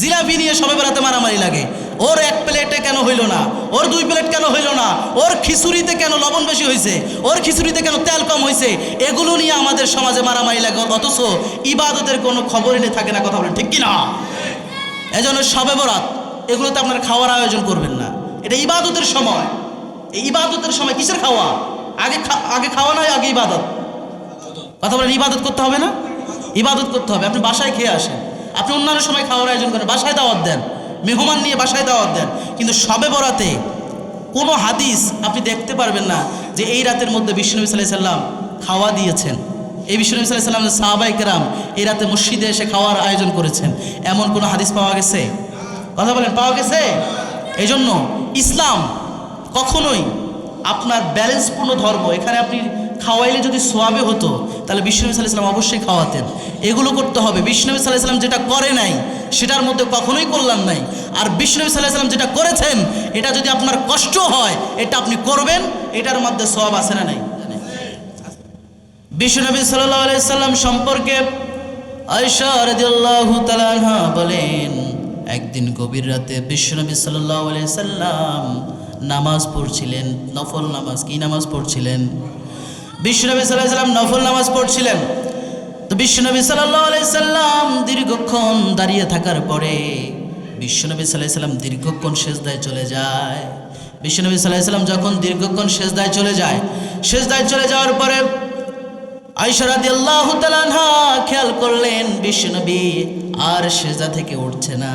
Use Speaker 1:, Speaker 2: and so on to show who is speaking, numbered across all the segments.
Speaker 1: জিলাপি নিয়ে সবে বেড়াতে মারামারি লাগে। ওর এক প্লেটে কেন হইল না? ওর দুই প্লেট কেন হইল না? ওর খিচুড়িতে কেন লবণ বেশি হয়েছে ওর খিচুড়িতে কেন তেল কম হয়েছে এগুলো নিয়ে আমাদের সমাজে মারামারি লাগে, অথচ ইবাদতের কোনো খবরই নিয়ে থাকে না কথা বলেন, ঠিক কি না এজন্য সবে বরাত, এগুলোতে আপনার খাওয়ার আয়োজন করবেন না। এটা ইবাদতের সময়। এই ইবাদতের সময় কিসের খাওয়া? আগে আগে খাওয়া নয়, আগে ইবাদত? কথা বলেন, ইবাদত করতে হবে না? ইবাদত করতে হবে। আপনি বাসায় খেয়ে আসেন। আপনি অন্যান্য সময় খাওয়ার আয়োজন করেন, বাসায় দাওয়াত দেন, মেহমান নিয়ে বাসায় দাওয়াত দেন, কিন্তু সবে বরাতে কোনো হাদিস আপনি দেখতে পারবেন না যে এই রাতের মধ্যে বিষ্ণুনবী সাল্লাহ সাল্লাম খাওয়া দিয়েছেন। এই বিষ্ণুনবী সাল্লাহ সাল্লাম সাহাবাই কেরাম এই রাতে মসজিদে এসে খাওয়ার আয়োজন করেছেন। এমন কোনো হাদিস পাওয়া গেছে? কথা বলেন, পাওয়া গেছে? এই জন্য ইসলাম কখনোই আপনার ব্যালেন্সপূর্ণ ধর্ম, এখানে আপনি খাওয়াইলে যদি সোয়াবে হতো, তাহলে বিষ্ণু সাল্লাহ ইসলাম অবশ্যই খাওয়াতেন। এগুলো করতে হবে। বিষ্ণু সাল্লাহ ইসলাম যেটা করে নাই, সেটার মধ্যে কখনোই কল্যাণ নাই। আর বিষ্ণু সাল্লাহ ইসলাম যেটা করেছেন, এটা যদি আপনার কষ্ট হয়, এটা আপনি করবেন, এটার মধ্যে সোয়াব আছে না নাই? বিষ্ণুনবী সাল্লাহ আলাইসাল্লাম সম্পর্কে বলেন, একদিন গভীর রাতে বিশ্বনবী সাল্লাহ আলাইসাল্লাম নামাজ পড়ছিলেন। নফল নামাজ, কি নামাজ পড়ছিলেন? বিশ্বনবী সাল্লাম নফল নামাজ পড়ছিলেন। তো বিশ্বনবী সাল্লাহ আলাইসাল্লাম দীর্ঘক্ষণ দাঁড়িয়ে থাকার পরে বিশ্বনবী সাল্লাম দীর্ঘক্ষণ শেষদায় চলে যায়। বিশ্বনবী সাল্লাম যখন দীর্ঘক্ষণ শেষদায় চলে যায় শেষদায় চলে যাওয়ার পরে আইসারাদি খেয়াল করলেন, বিশ্বনবী আর সেজা থেকে উঠছে না।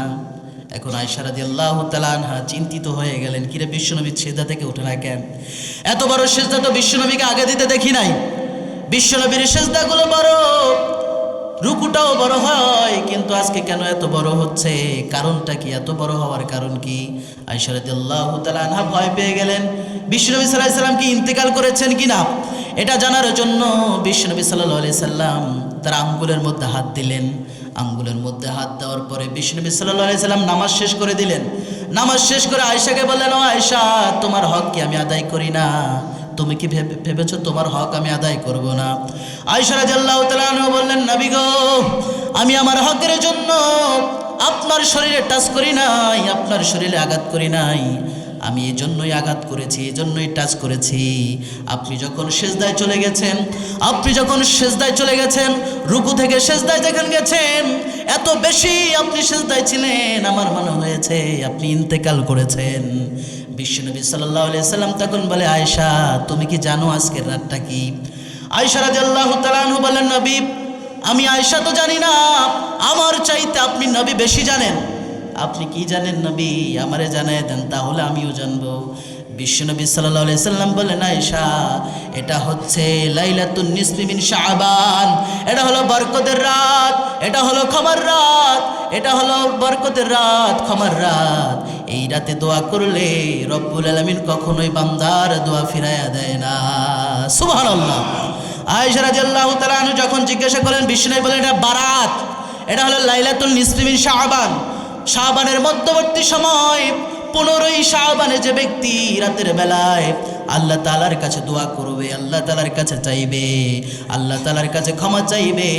Speaker 1: এখন আইসারাদি আল্লাহ তালানহা চিন্তিত হয়ে গেলেন, কিরে বিশ্বনবী সেজা থেকে উঠে না কেন? এত বড় সেজদা তো বিশ্বনবীকে আগে দিতে দেখি নাই। বিশ্বনবীর সেজদাগুলো বড়, রুকুটাও বড় হয়, কিন্তু আজকে কেন এত বড় হচ্ছে? কারণটা কি? এত বড় হওয়ার কারণ কি? আইসারাদি আল্লাহ তালানহা ভয় পেয়ে গেলেন, বিশ্বনবী সাল্লাহ সাল্লাম কি ইন্তেকাল করেছেন কি না এটা জানার জন্য বিশ্বনবী সাল্লাহ সাল্লাম তার আঙ্গুলের মধ্যে হাত দিলেন। আঙ্গুলের মধ্যে হাত দেওয়ার পরে বিশ্বনবী সাল্লাহ সাল্লাম নামাজ শেষ করে দিলেন। নামাজ শেষ করে আয়সাকে বললেন, ও আয়সা তোমার হক কি? আমি আদায় করি না। তুমি কি ভেবে, ভেবেছো তোমার হক আমি আদায় করব না? আয়সা রাজাল্লাহ তালু বললেন, নবী গো, আমি আমার হকের জন্য আপনার শরীরে টাচ করি নাই, আপনার শরীরে আঘাত করি নাই। আমি এই জন্যই আঘাত করেছি এই জন্যই টাচ করেছি। আপনি যখন সেজদায় চলে গেছেন, আপনি যখন সেজদায় চলে গেছেন, রুকু থেকে সেজদায় যেখানে গেছেন, এত বেশি আপনি সেজদায় ছিলেন, আমার মনে হয়েছে আপনি ইন্তেকাল করেছেন। বিশ্বনবী সাল্লাহ সাল্লাম তখন বলে, আয়েশা, তুমি কি জানো আজকের রাতটা কি? আয়েশা রাজি আল্লাহ তালানহু বলেন, নবী, আমি আয়েশা তো জানি না, আমার চাইতে আপনি নবী বেশি জানেন। আপনি কি জানেন নবী? আমারে জানাই দেন, তাহলে আমিও জানব। বিশ্বনবী সাল্লাহ সাল্লাম বলেন, আয়েশা, এটা হচ্ছে লাইলাতুন নিসমিমিন শাহবান এটা হলো বরকতের রাত, এটা হলো ক্ষমার রাত, এটা হলো বরকতের রাত, ক্ষমার রাত। এই রাতে দোয়া করলে রব্বুল আলমিন কখনোই বান্দার দোয়া ফিরাইয়া দেয় না। সুবাহ আল্লাহ আয়েশা রাদিয়াল্লাহু তাআলা যখন জিজ্ঞাসা করেন বিষ্ণু বলেন, এটা বারাত, এটা হলো লাইলাতুল নিসমিমিন শাহবান শাহবানের মধ্যবর্তী সময়, পনেরোই শাহবানে যে ব্যক্তি রাতের বেলায় আল্লাহ তালার কাছে দোয়া করবে, আল্লাহ তালার কাছে চাইবে, আল্লাহ তালার কাছে ক্ষমা চাইবে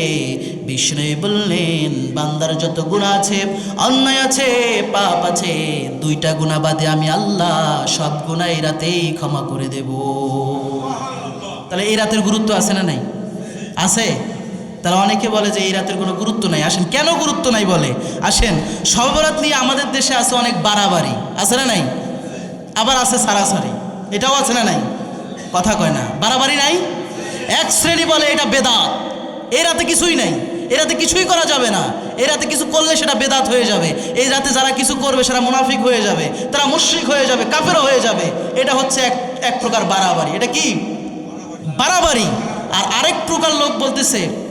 Speaker 1: বিষ্ণু বললেন, বান্দার যত গুণা আছে, অন্যায় আছে, পাপ আছে, দুইটা গুণা বাদে আমি আল্লাহ সব গুণা এই রাতেই ক্ষমা করে দেব। তাহলে এই রাতের গুরুত্ব আছে না নাই? আছে? তারা অনেকে বলে যে এই রাতের কোনো গুরুত্ব নাই। আসেন, কেন গুরুত্ব নাই বলে? আসেন, সর্বরাত নিয়ে আমাদের দেশে আছে অনেক বাড়াবাড়ি। আছে না নাই? আবার আছে সারাসারি। এটাও আছে না নাই? কথা কয় না। বাড়াবাড়ি নাই? এক শ্রেণি বলে এটা বেদাত। এই রাতে কিছুই নাই। এই রাতে কিছুই করা যাবে না। এই রাতে কিছু করলে সেটা বেদাত হয়ে যাবে। এই রাতে যারা কিছু করবে সেটা মুনাফিক হয়ে যাবে। তারা মুশ্রিক হয়ে যাবে, কাফেরও হয়ে যাবে। এটা হচ্ছে এক এক প্রকার বাড়াবাড়ি। এটা কি? বাড়াবাড়ি। আর আরেক প্রকার লোক বলতেছে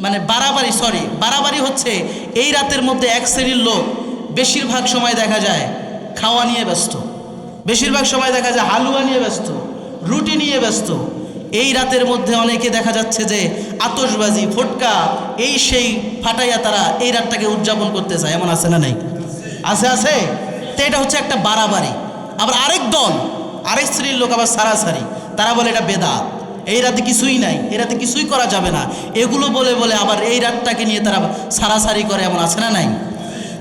Speaker 1: মানে বাড়াবাড়ি সরি বাড়াবাড়ি হচ্ছে এই রাতের মধ্যে এক শ্রেণির লোক বেশিরভাগ সময় দেখা যায় খাওয়া নিয়ে ব্যস্ত। বেশিরভাগ সময় দেখা যায় হালুয়া নিয়ে ব্যস্ত, রুটি নিয়ে ব্যস্ত। এই রাতের মধ্যে অনেকে দেখা যাচ্ছে যে আতসবাজি ফটকা, এই সেই ফাটাইয়া তারা এই রাতটাকে উদযাপন করতে চায়। এমন আছে না নাই? আছে আছে? তো এটা হচ্ছে একটা বাড়াবাড়ি। আবার আরেক দল, আরেক শ্রেণির লোক আবার সারাসারি। তারা বলে এটা বেদাত। এই রাতে কিছুই নাই, এই রাতে কিছুই করা যাবে না। এগুলো বলে বলে আবার এই রাতটাকে নিয়ে তারা সারাসারি করে এমন আছে না নাই?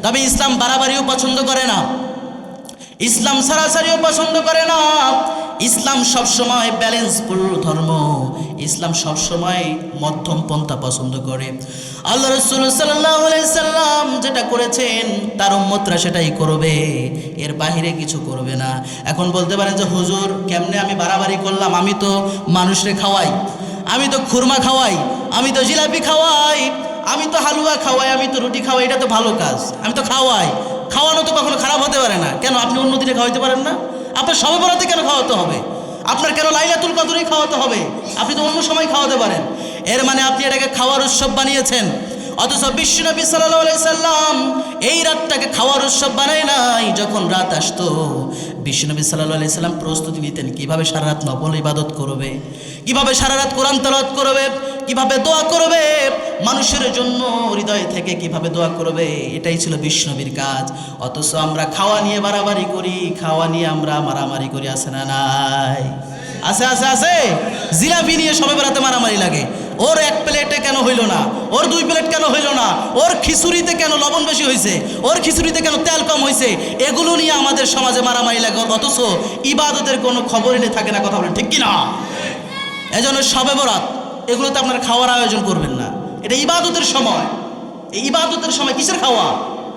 Speaker 1: তবে ইসলাম বাড়াবাড়িও পছন্দ করে না। ইসলাম সারাসারিও পছন্দ করে না। ইসলাম সবসময় ব্যালেন্সফুল ধর্ম। ইসলাম সবসময় মধ্যম পন্থা পছন্দ করে। আল্লাহ রসুল সাল্লাম যেটা করেছেন, তার উম্মতরা সেটাই করবে। এর বাহিরে কিছু করবে না। এখন বলতে পারেন যে, হুজুর, কেমনে আমি বাড়াবাড়ি করলাম? আমি তো মানুষরে খাওয়াই। আমি তো খুরমা খাওয়াই। আমি তো জিলাপি খাওয়াই। আমি তো হালুয়া খাওয়াই। আমি তো রুটি খাওয়াই। এটা তো ভালো কাজ। আমি তো খাওয়াই। খাওয়ানো তো কখনো খারাপ হতে পারে না। কেন? আপনি অন্য দিনে খাওয়াইতে পারেন না। আপনার সবে বরাতে কেন খাওয়াতে হবে? আপনার কেন লাইলাতুল কদরেই খাওয়াতে হবে? আপনি তো অন্য সময় খাওয়াতে পারেন। এর মানে আপনি এটাকে খাওয়ার উৎসব বানিয়েছেন। অথচ বিশ্বনবী সাল্লাম এই রাতটাকে খাওয়ার উৎসব বানায় নাই, যখন রাত আসতো। বিশ্বনবী সাল্লাহ সাল্লাম প্রস্তুতি নিতেন, কীভাবে সারা রাত নফল ইবাদত করবে, কীভাবে সারা রাত কোরআন তলাত করবে, কীভাবে দোয়া করবে, মানুষের জন্য হৃদয় থেকে কীভাবে দোয়া করবে, এটাই ছিল বিষ্ণবীর কাজ। অথচ আমরা খাওয়া নিয়ে বাড়াবাড়ি করি, খাওয়া নিয়ে আমরা মারামারি করি, আছে না নাই? আছে আছে আছে? জিলাপি নিয়ে সবে বেড়াতে মারামারি লাগে। ওর এক প্লেটে কেন হইল না? ওর দুই প্লেট কেন হইল না? ওর খিচুড়িতে কেন লবণ বেশি হয়েছে ওর খিচুড়িতে কেন তেল কম হয়েছে এগুলো নিয়ে আমাদের সমাজে মারামারি লাগে, অথচ ইবাদতের কোনো খবরই নেই থাকে না কথা বলেন, ঠিক কি না এজন্য সবে বরাত, এগুলোতে আপনারা খাওয়ার আয়োজন করবেন না। এটা ইবাদতের সময়। এই ইবাদতের সময় কিসের খাওয়া?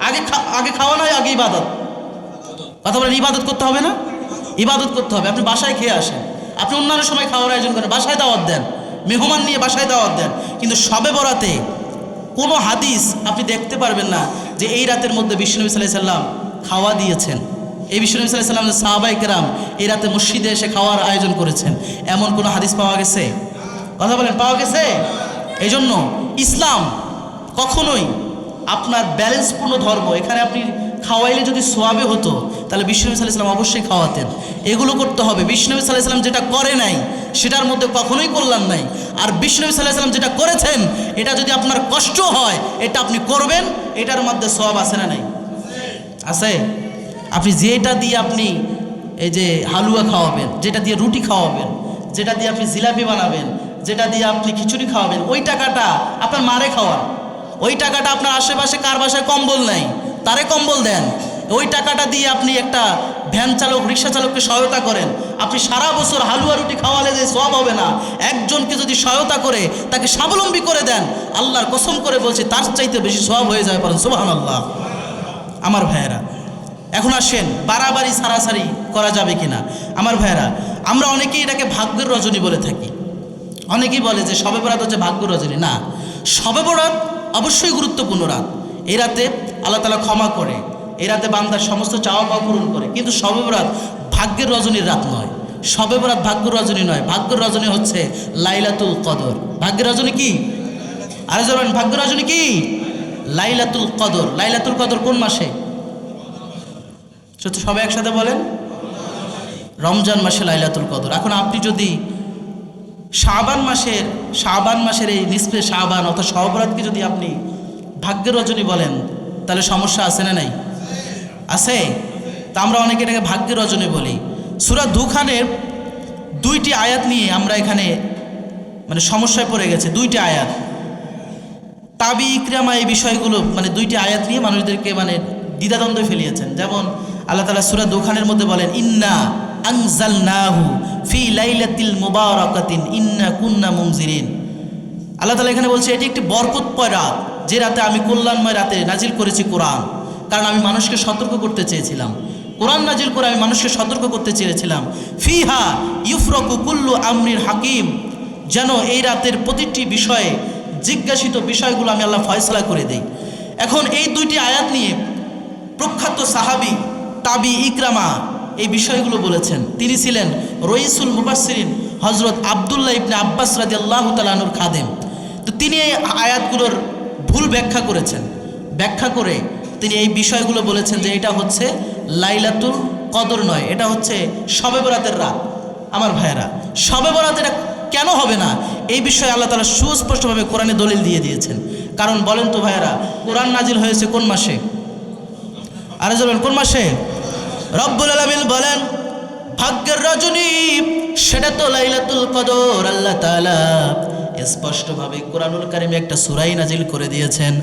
Speaker 1: আগে আগে খাওয়া নয়, আগে ইবাদত। কথা বলেন, ইবাদত করতে হবে না? ইবাদত করতে হবে। আপনি বাসায় খেয়ে আসেন। আপনি অন্যান্য সময় খাওয়ার আয়োজন করেন, বাসায় দাওয়াত দেন। মেহমান নিয়ে বাসায় দাওয়াত দেন। কিন্তু সবে বরাতে কোনো হাদিস আপনি দেখতে পারবেন না যে এই রাতের মধ্যে বিষ্ণুনবী সাল্লাহ সাল্লাম খাওয়া দিয়েছেন। এই বিষ্ণুনবী সাল্লাহ সাল্লাম সাহাবাই কেরাম এই রাতে মসজিদে এসে খাওয়ার আয়োজন করেছেন। এমন কোনো হাদিস পাওয়া গেছে? কথা বলেন, পাওয়া গেছে? এই জন্য ইসলাম কখনোই আপনার ব্যালেন্সপূর্ণ ধর্ম। এখানে আপনি খাওয়াইলে যদি সোয়াবে হতো, তাহলে বিষ্ণুবী সাল্লাম অবশ্যই খাওয়াতেন। এগুলো করতে হবে। বিষ্ণুবী সাল্লাম যেটা করে নাই, সেটার মধ্যে কখনোই কল্যাণ নাই। আর বিষ্ণুবী সাল্লাম যেটা করেছেন, এটা যদি আপনার কষ্ট হয়, এটা আপনি করবেন, এটার মধ্যে সোয়াব আছে না নাই? আছে? আপনি যেটা দিয়ে আপনি এই যে হালুয়া খাওয়াবেন, যেটা দিয়ে রুটি খাওয়াবেন, যেটা দিয়ে আপনি জিলাপি বানাবেন, যেটা দিয়ে আপনি খিচুড়ি খাওয়াবেন, ওই টাকাটা আপনার মারে খাওয়ান ওই টাকাটা আপনার আশেপাশে কার বাসায় কম্বল নাই। তারে কম্বল দেন। ওই টাকাটা দিয়ে আপনি একটা ভ্যান চালক, রিক্সা চালককে সহায়তা করেন। আপনি সারা বছর হালুয়া রুটি খাওয়ালে যে সব হবে না, একজনকে যদি সহায়তা করে, তাকে স্বাবলম্বী করে দেন, আল্লাহর কসম করে বলছি, তার চাইতে বেশি সব হয়ে যায় পারেন সুবাহান আল্লাহ আমার ভাইয়েরা, এখন আসেন, বাড়াবাড়ি, সারাসারি করা যাবে কিনা। আমার ভাইয়েরা, আমরা অনেকেই এটাকে ভাগ্যের রজনী বলে থাকি। অনেকেই বলে যে শবে বরাত হচ্ছে ভাগ্য রজনী। না, শবে বরাত অবশ্যই গুরুত্বপূর্ণ রাত। এই রাতে আল্লাহ তালা ক্ষমা করে। এই রাতে বান্দার সমস্ত চাওয়া পাওয়া পূরণ করে। কিন্তু শবে বরাত ভাগ্যের রজনীর রাত নয়। শবে বরাত ভাগ্য রজনী নয়। ভাগ্য রজনী হচ্ছে লাইলাতুল কদর। ভাগ্যের রজনী কি? আরে যাবেন ভাগ্য রজনী কি? লাইলাতুল কদর। লাইলাতুল কদর কোন মাসে? সবাই একসাথে বলেন। রমজান মাসে লাইলাতুল কদর। এখন আপনি যদি শাবান মাসের শাবান মাসের এই নিসফে শাবান অর্থাৎ সহবরাতকে যদি আপনি ভাগ্যের রজনী বলেন, তাহলে সমস্যা আছে না নাই? আছে? তা আমরা অনেকে এটাকে ভাগ্যের রজনী বলি। সুরা দুখানের দুইটি আয়াত নিয়ে আমরা এখানে মানে সমস্যায় পড়ে গেছে, দুইটি আয়াত। তাবি, ইকরামা এই বিষয়গুলো মানে দুইটি আয়াত নিয়ে মানুষদেরকে মানে দ্বিধাদ্বন্দ্বে ফেলিয়েছেন। যেমন আল্লাহ তালা সুরা দোখানের মধ্যে বলেন, ইন্না আংজাল নাহু ফি লাইলাতিল মুবারাকাতিন, ইন্না কুন্না মুমজিরিন আল্লাহ তালা এখানে বলছে, এটি একটি বরকতময় রাত। যে রাতে আমি কল্যাণময় রাতে নাজিল করেছি কোরআন, কারণ আমি মানুষকে সতর্ক করতে চেয়েছিলাম। কোরআন নাজিল করে আমি মানুষকে সতর্ক করতে চেয়েছিলাম। ফিহা ইউফরকু কুল্লু আমরির হাকিম, যেন এই রাতের প্রতিটি বিষয়ে জিজ্ঞাসিত বিষয়গুলো আমি আল্লাহ ফয়সলা করে দেই। এখন এই দুইটি আয়াত নিয়ে প্রখ্যাত সাহাবি তাবি ইকরামা এই বিষয়গুলো বলেছেন। তিনি ছিলেন রইসুল মুবাসরিন হজরত আবদুল্লাহ ইবনে আব্বাস রাজি আল্লাহ তালানুর খাদেম। তো তিনি এই আয়াতগুলোর ভুল ব্যাখ্যা করেছেন। ব্যাখ্যা করে তিনি এই বিষয়গুলো বলেছেন যে এটা হচ্ছে লাইলাতুল কদর নয়, এটা হচ্ছে শবে বরাতের রাত। আমার ভাইয়েরা শবে বরাত এটা কেন হবে না? এই বিষয়ে আল্লাহ তালা সুস্পষ্টভাবে কোরআনে দলিল দিয়ে দিয়েছেন। কারণ বলেন তো ভাইয়েরা, কোরআন নাজিল হয়েছে কোন মাসে? আরে যাবেন কোন মাসে? রব্বুল আলমিন বলেন, ভাগ্যের রজনী, সেটা তো লাইলাতুল কদর, আল্লাহ তাআলা স্পষ্টভাবে কোরআনুল কারিমে একটা সুরাই নাজিল করে দিয়েছেন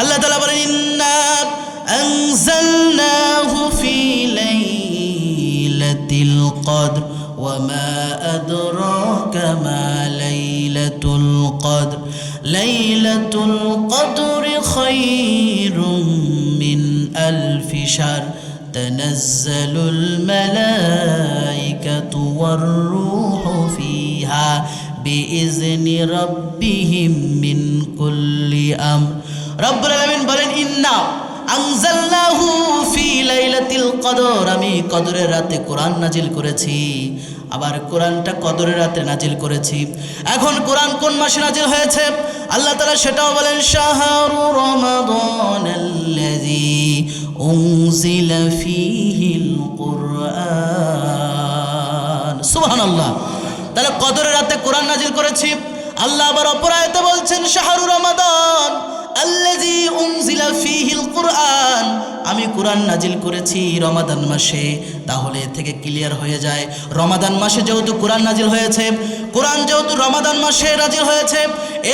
Speaker 1: আল্লাহ তাআলা বলেন ইন্না أنزلناه في ليلة القدر وما أدراك ما ليلة القدر ليلة القدر خير من ألف شهر تنزل الملائكة والروح فيها বিইজনি রব্বিহিম মিন কুল্লি আম রব্বুল আলামিন বলেন, ইন্না আনজালনাহু ফি লাইলাতিল কদর। আমি কদরের রাতে কোরআন নাজিল করেছি, আবার কোরআনটা কদরের রাতে নাজিল করেছি। এখন কোরআন কোন মাসে নাজিল হয়েছে? আল্লাহ তাআলা সেটাও বলেন, শাহরু রমাদানাল্লাযী উনজিলা ফীহিল কুরআন। সুবহানাল্লাহ। তাহলে কদরের রাতে কোরআন নাজিল করেছি। আল্লাহ আবার অপরায়তে বলছেন, শাহরু রমাদান আল্লাজি কোরআন। আমি কোরআন নাজিল করেছি রমাদান মাসে, তাহলে থেকে ক্লিয়ার হয়ে যায়। রমাদান মাসে যেহেতু কোরআন নাজিল হয়েছে, কোরআন যেহেতু রমাদান মাসে নাজিল হয়েছে,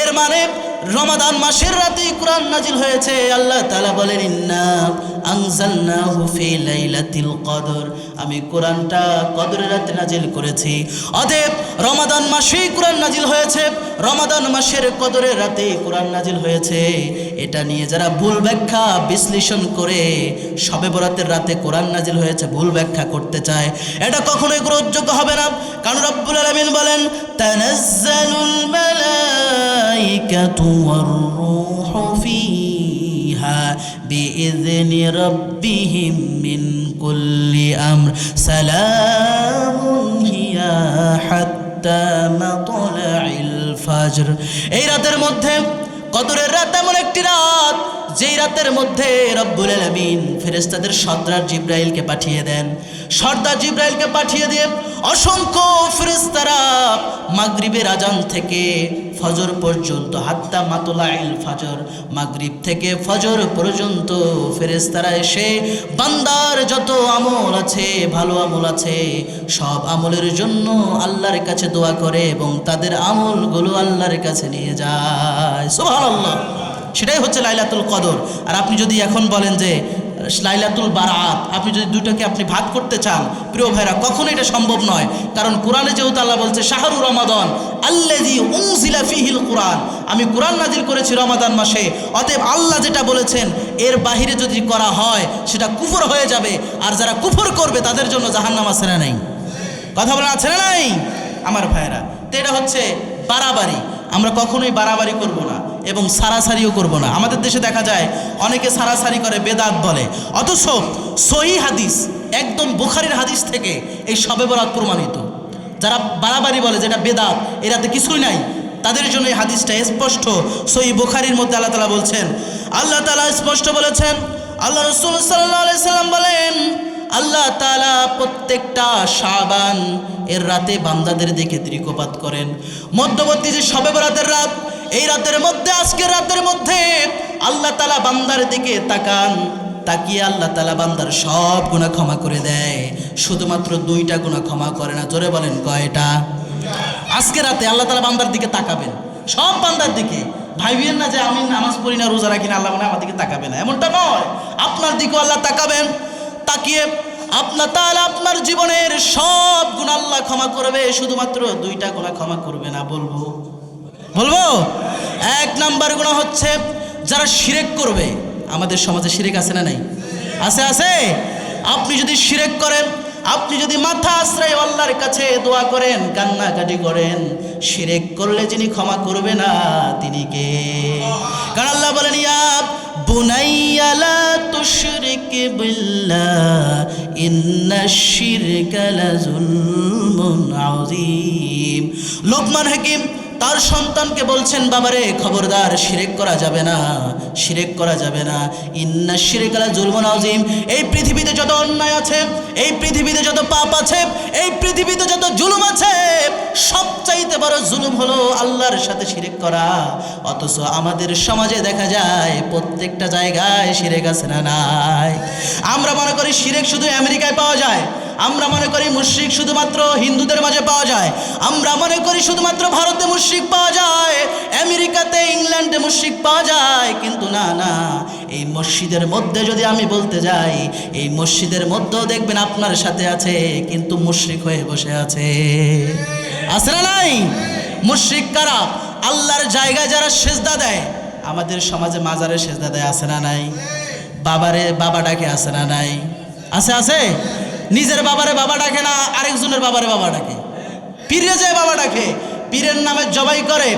Speaker 1: এর মানে রমাদান মাসের রাতেই কোরআন নাজিল হয়েছে। আল্লাহ তাআলা বলেন, ইন্না আনজালনাহু ফি লাইলাতিল কদর। আমি কোরআনটা কদরের রাতে নাজিল করেছি। অতএব রমাদান মাসেই কোরআন নাজিল হয়েছে। রমাদান মাসের কদরের রাতে কোরআন নাজিল হয়েছে। এটা নিয়ে যারা ভুল ব্যাখ্যা বিশ্লেষণ করে, সবে বরাতের রাতে কোরআন নাজিল হয়েছে, ভুল ব্যাখ্যা করতে চায়, এটা কখনোই গ্রহণযোগ্য হবে না। কারণ রব্বুল আলামিন বলেন, তানাজ্জালুল মালাইকাতু ওয়ার রূহু ফিহা بإذن ربهم من كل أمر سلام هي حتى مطلع الفجر এই রাতের মধ্যে কদরের রাত এমন একটি রাত যেই রাতের মধ্যে রব্বুল আলামিন ফেরেশতাদের সর্দার জিব্রাইলকে পাঠিয়ে দেন। সর্দার জিব্রাইলকে পাঠিয়ে দিয়ে অসংখ্য ফেরেশতারা মাগরিবের আজান থেকে ফজর পর্যন্ত, হাত্তা মাতলাইল ফজর, মাগরিব থেকে ফজর পর্যন্ত ফেরেশতারা এসে বান্দার যত আমল আছে, ভালো আমল আছে, সব আমলের জন্য আল্লাহর কাছে দোয়া করে এবং তাদের আমলগুলো আল্লাহর কাছে নিয়ে যায়। সুবহানাল্লাহ। সেটাই হচ্ছে লাইলাতুল কদর। আর আপনি যদি এখন বলেন যে, লাইলাতুল বারাত, আপনি যদি দুটোকে আপনি ভাগ করতে চান, প্রিয় ভাইরা, কখনো এটা সম্ভব নয়। কারণ কোরআনে যেহেতু আল্লাহ বলছে, শাহরু রমাদন ফিহিল কোরআন। আমি কোরআন নাজিল করেছি রমাদান মাসে। অতএব আল্লাহ যেটা বলেছেন, এর বাহিরে যদি করা হয়, সেটা কুফর হয়ে যাবে। আর যারা কুফর করবে, তাদের জন্য জাহান্নাম আছে নাই? কথা বলেন আছে নাই? আমার ভাইরা, তো এটা হচ্ছে বাড়াবাড়ি। আমরা কখনোই বাড়াবাড়ি করব না। এবং সারাসারিও করব না। আমাদের দেশে দেখা যায়, অনেকে সারাসারি করে, বেদাত বলে। অথচ সহি হাদিস, একদম বুখারির হাদিস থেকে এই সবে বরাত প্রমাণিত। যারা বাড়াবাড়ি বলে যেটা বেদাত এরাতে কিছুই নাই। তাদের জন্য এই হাদিসটা স্পষ্ট। সহি বুখারির মধ্যে আল্লাহ তালা বলছেন, আল্লাহ তালা স্পষ্ট বলেছেন, আল্লাহ রসুল সাল্লাম বলেন, আল্লাহ তালা প্রত্যেকটা সাবান এর রাতে বান্দাদের দিকে দৃকপাত করেন। মধ্যবর্তী যে সবে বরাতের রাত এই রাতের মধ্যে, আজকের রাতের মধ্যে আল্লাহ তালা বান্দার দিকে তাকান, তাকিয়ে আল্লাহ তালা বান্দার সব গুণা ক্ষমা করে দেয়। শুধুমাত্র দুইটা গুণা ক্ষমা করে না, জোরে বলেন কয়টা? আজকে রাতে আল্লাহ তালা বান্দার দিকে তাকাবেন। সব বান্দার দিকে। ভাইবেন না যে আমি নামাজ পড়ি না, রোজা রাখি না, আল্লাহ মানে আমার দিকে তাকাবে না। এমনটা নয়। আপনার দিকেও আল্লাহ তাকাবেন, তাকিয়ে আপনার তাহলে আপনার জীবনের সব গুণ আল্লাহ ক্ষমা করবে। শুধুমাত্র দুইটা গুণা ক্ষমা করবে না, বলব। বলব? এক নাম্বার গুণা হচ্ছে যারা শিরেক করবে। আমাদের সমাজে শিরেক আছে না নাই? আছে আছে? আপনি যদি শিরেক করেন, আপনি যদি মাথা আশ্রয় আল্লাহর কাছে দোয়া করেন, কান্নাকাটি করেন, শিরেক করলে যিনি ক্ষমা করবে না, তিনি কে? কারণ আল্লাহ বলেন, ইয়া বুনাইয়া লা তুশরিক বিল্লাহ, ইন্না শিরকা লাযুলমুন আযীম। লোকমান হাকিম তার সন্তানকে বলছেন, বাবারে, খবরদার, শিরেক করা যাবে না, শিরেক করা যাবে না। ইন্না শিরেকালা জুলমন আজিম এই পৃথিবীতে যত অন্যায় আছে, এই পৃথিবীতে যত পাপ আছে, এই পৃথিবীতে যত জুলুম আছে, সবচাইতে বড় জুলুম হলো আল্লাহর সাথে শিরেক করা। অথচ আমাদের সমাজে দেখা যায়, প্রত্যেকটা জায়গায় শিরেক আছে না নাই? আমরা মনে করি শিরেক শুধু আমেরিকায় পাওয়া যায় আমরা মনে করি মুশ্রিক শুধুমাত্র হিন্দুদের মাঝে পাওয়া যায়। আমরা মনে করি শুধুমাত্র ভারতে মুশ্রিক পাওয়া যায়, আমেরিকাতে ইংল্যান্ডে মুশ্রিক পাওয়া যায়, কিন্তু না না, এই মসজিদের মধ্যে যদি আমি বলতে যাই, এই মসজিদের মধ্যেও দেখবেন আপনার সাথে আছে, কিন্তু মুশরিক হয়ে বসে আছে। আছে না নাই? মুশরিক কারা? আল্লাহর জায়গায় যারা সেজদা দেয়, আমাদের সমাজে মাজারে সেজদা দেয়, আছে না নাই? বাবারে, বাবা ডাকে, আছে না নাই? আছে আছে? নিজের বাবারে বাবা ডাকে না, আরেকজনের বাবারে বাবা ডাকে। পীরে যায় বাবা ডাকে, পীরের নামে জবাই করে,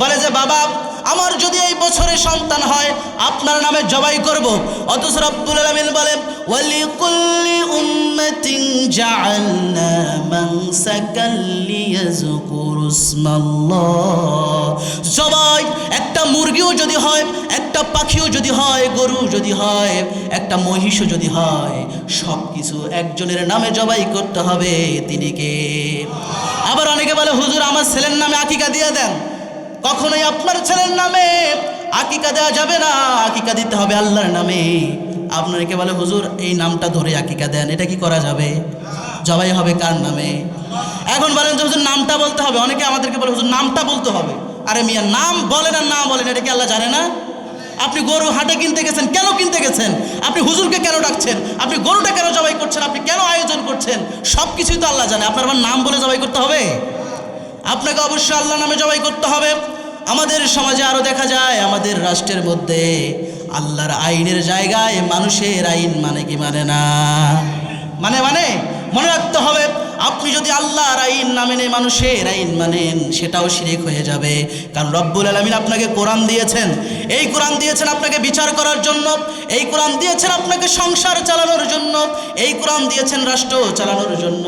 Speaker 1: বলে যে, বাবা আমার যদি এই বছরে সন্তান হয়, আপনার নামে জবাই করব। অথচ রব্বুল আলামিন বলেন ওয়ালি কুল্লি উম্মাতিন জাআলনা মানসাকাল লিয়াযকুরু ইসমাল্লাহ। জবাই, একটা মুরগিও যদি হয়, একটা পাখিও যদি হয়, গরু যদি হয়, একটা মহিষও যদি হয় সব কিছু একজনের নামে জবাই করতে হবে। তিনি কে? আবার অনেকে বলে, হুজুর, আমার ছেলের নামে আকিকা দিয়ে দেন। কখনোই আপনার ছেলের নামে আকিকা দেওয়া যাবে না, আকিকা দিতে হবে আল্লাহর নামে। আপনাকে বলে, হুজুর, এই নামটা ধরে আকিকা দেন, এটা কি করা যাবে? জবাই হবে কার নামে? এখন বলেন যে, হুজুর, নামটা বলতে হবে। অনেকে আমাদেরকে বলে, হুজুর, নামটা বলতে হবে। আরে মিয়া, নাম বলেন আর না বলেন, এটা কি আল্লাহ জানে না? আপনি গরু হাটে কিনতে গেছেন, কেন কিনতে গেছেন? আপনি হুজুরকে কেন ডাকছেন? আপনি গরুটা কেন জবাই করছেন? আপনি কেন আয়োজন করছেন? সব কিছুই তো আল্লাহ জানে। আপনার আবার নাম বলে জবাই করতে হবে? আপনাকে অবশ্যই আল্লাহ নামে জবাই করতে হবে। আমাদের সমাজে আরও দেখা যায়, আমাদের রাষ্ট্রের মধ্যে আল্লাহর আইনের জায়গায় মানুষের আইন মানে কি মানে না? মানে মানে? মনে রাখতে হবে। আপনি যদি আল্লাহর আইন না মেনে মানুষের আইন মানেন, সেটাও শিরিক হয়ে যাবে। কারণ রব্বুল আলমিন আপনাকে কোরআন দিয়েছেন। এই কোরআন দিয়েছেন আপনাকে বিচার করার জন্য। এই কোরআন দিয়েছেন আপনাকে সংসার চালানোর জন্য। এই কোরআন দিয়েছেন রাষ্ট্র চালানোর জন্য।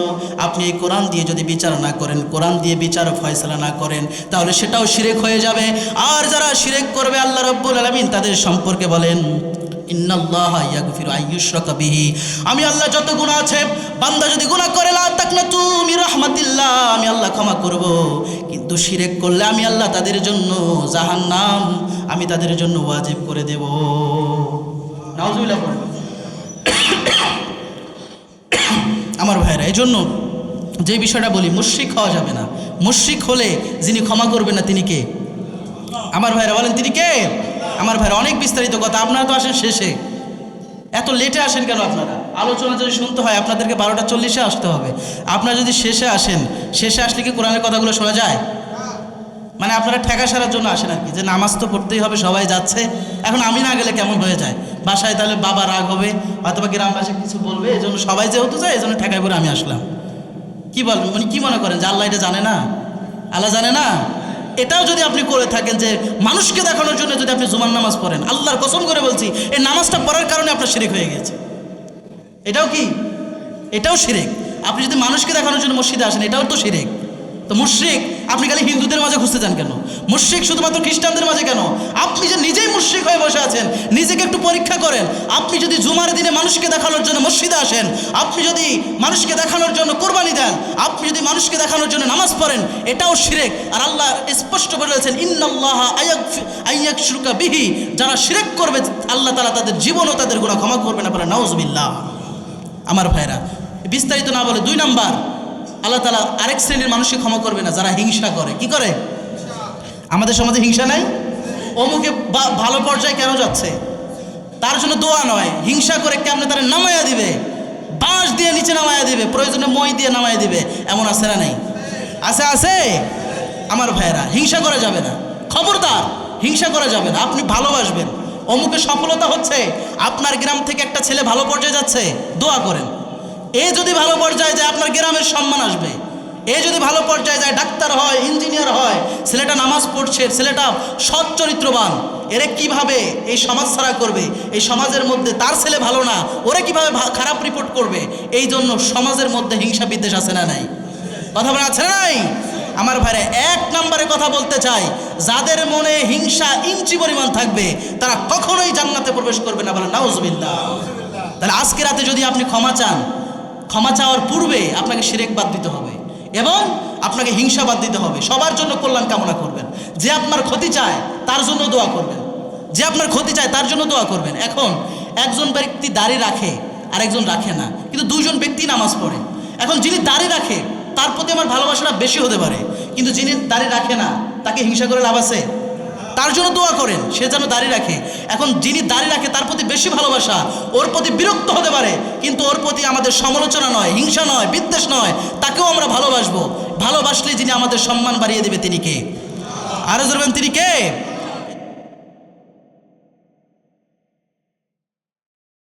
Speaker 1: আপনি এই কোরআন দিয়ে যদি বিচার না করেন, কোরআন দিয়ে বিচার ফয়সলা না করেন, তাহলে সেটাও শিরেক হয়ে যাবে। আর যারা শিরেক করবে, আল্লাহ রব্বুল আলমিন তাদের সম্পর্কে বলেন ইন্নাল্লাহ ইয়াগফিরু আইয়ুশরাকা বিহি। আমি আল্লাহ যত গুনাহ আছে, বান্দা যদি গুনাহ করে, লা তাকনা তুমি রাহমাতিল্লাহ আমি আল্লাহ ক্ষমা করব। কিন্তু শিরেক করলে আমি আল্লাহ তাদের জন্য জাহান্নাম, আমি তাদের জন্য ওয়াজিব করে দেব। নাউজুবিল্লাহ আমার ভাইরা জন্য যে বিষয়টা বলি, মুশরিক হওয়া যাবে না। মুশরিক হলে যিনি ক্ষমা করবেন না, তিনি কে? আমার ভাইরা বলেন, তিনি কে? আমার ভাইরা অনেক বিস্তারিত কথা, আপনারা তো আসেন শেষে। এত লেটে আসেন কেন আপনারা? আলোচনা যদি শুনতে হয়, আপনাদেরকে বারোটা চল্লিশে আসতে হবে। আপনারা যদি শেষে আসেন, শেষে আসলে কি কোরআনের কথাগুলো শোনা যায়? মানে আপনারা ঠেকা সারার জন্য আসেন আর কি, যে নামাজ তো পড়তেই হবে, সবাই যাচ্ছে। এখন আমি না গেলে কেমন হয়ে যায়? বাসায় তাহলে বাবা রাগ হবে, অথবা গ্রামবাসী কিছু বলবে, এই জন্য সবাই যেহেতু যায়, এই জন্য ঠেকায় করে আমি আসলাম। কি বলবেন মানে কি মনে করেন যে আল্লাহ এটা জানে না? আল্লাহ জানে না? এটাও যদি আপনি করে থাকেন যে মানুষকে দেখানোর জন্য যদি আপনি জুমার নামাজ পড়েন, আল্লাহর কসম করে বলছি, এই নামাজটা পড়ার কারণে আপনার শিরিক হয়ে গেছে। এটাও কি? এটাও শিরিক। আপনি যদি মানুষকে দেখানোর জন্য মসজিদে আসেন, এটাও তো শিরেক। তো মুশ্রিক, আপনি খালি হিন্দুদের মাঝে খুঁজতে যান কেন? মুশ্রিক শুধুমাত্র খ্রিস্টানদের মাঝে কেন? আপনি যে নিজেই মুশ্রিক হয়ে বসে আছেন, নিজেকে একটু পরীক্ষা করেন, আপনি যদি জুমার দিনে মানুষকে দেখানোর জন্য মসজিদে আসেন, আপনি যদি মানুষকে দেখানোর জন্য কোরবানি দেন, আপনি যদি মানুষকে দেখানোর জন্য নামাজ পড়েন, এটাও শিরেক। আর আল্লাহ স্পষ্ট করে রয়েছেন ইন্নাল্লাহ আয়াক শুরুকা বিহি। যারা শিরেক করবে, আল্লাহ তালা তাদের জীবনও তাদের গুণা ক্ষমা করবে না বলে আমার ভাইরা বিস্তারিত না বলে দুই নাম্বার আল্লাহ তালা আরেক শ্রেণির মানুষকে ক্ষমা করবে না, যারা হিংসা করে। কি করে? আমাদের সমাজে হিংসা নাই? অমুকে ভালো পর্যায়ে কেন যাচ্ছে? তার জন্য দোয়া নয়। হিংসা করে কেমনে তারা নামাইয়া দিবে? বাঁশ দিয়ে নিচে নামাইয়া দিবে, প্রয়োজনে মই দিয়ে নামাইয়া দিবে, এমন আছে না নেই? আছে আছে? আমার ভাইয়েরা, হিংসা করা যাবে না। খবরদার, হিংসা করা যাবে না। আপনি ভালোবাসবেন। অমুকে সফলতা হচ্ছে, আপনার গ্রাম থেকে একটা ছেলে ভালো পর্যায়ে যাচ্ছে, দোয়া করেন। এ যদি ভালো পর্যায়ে যায়, আপনার গ্রামের সম্মান আসবে। এ যদি ভালো পর্যায়ে যায়, ডাক্তার হয়, ইঞ্জিনিয়ার হয়, ছেলেটা নামাজ পড়ছে, ছেলেটা সৎ চরিত্রবান, এরে কীভাবে এই সমাজ ছাড়া করবে? এই সমাজের মধ্যে তার ছেলে ভালো না, ওরে কীভাবে খারাপ রিপোর্ট করবে? এই জন্য সমাজের মধ্যে হিংসা বিদ্বেষ আছে না নাই? কথা বলে আছে নাই? আমার ভাইরা, এক নম্বরে কথা বলতে চাই, যাদের মনে হিংসা ইঞ্চি পরিমাণ থাকবে, তারা কখনোই জান্নাতে প্রবেশ করবে না বলে নাউজবিল্লাহ। তাহলে আজকে রাতে যদি আপনি ক্ষমা চান ক্ষমা চাওয়ার পূর্বে আপনাকে শিরেক বাদ দিতে হবে এবং আপনাকে হিংসা বাদ দিতে হবে। সবার জন্য কল্যাণ কামনা করবেন। যে আপনার ক্ষতি চায়, তার জন্য দোয়া করবেন। যে আপনার ক্ষতি চায়, তার জন্য দোয়া করবেন। এখন একজন ব্যক্তি দাড়ি রাখে আর একজন রাখে না। কিন্তু দুজন ব্যক্তি নামাজ পড়ে। এখন যিনি দাড়ি রাখে, তার প্রতি আমার ভালোবাসাটা বেশি হতে পারে। কিন্তু যিনি দাড়ি রাখে না, তাকে হিংসা করে লাভ আছে? তার জন্য দোয়া করেন, সে যেন দাড়ি রাখে। এখন যিনি দাড়ি রাখে, তার প্রতি বেশি ভালোবাসা, ওর প্রতি বিরক্ত হতে পারে, কিন্তু ওর প্রতি আমাদের সমালোচনা নয়, হিংসা নয়, বিদ্বেষ নয়, তাকেও আমরা ভালোবাসবো। ভালোবাসলে যিনি আমাদের সম্মান বাড়িয়ে দেবে তিনি কে? আরও ধরবেন তিনি কে?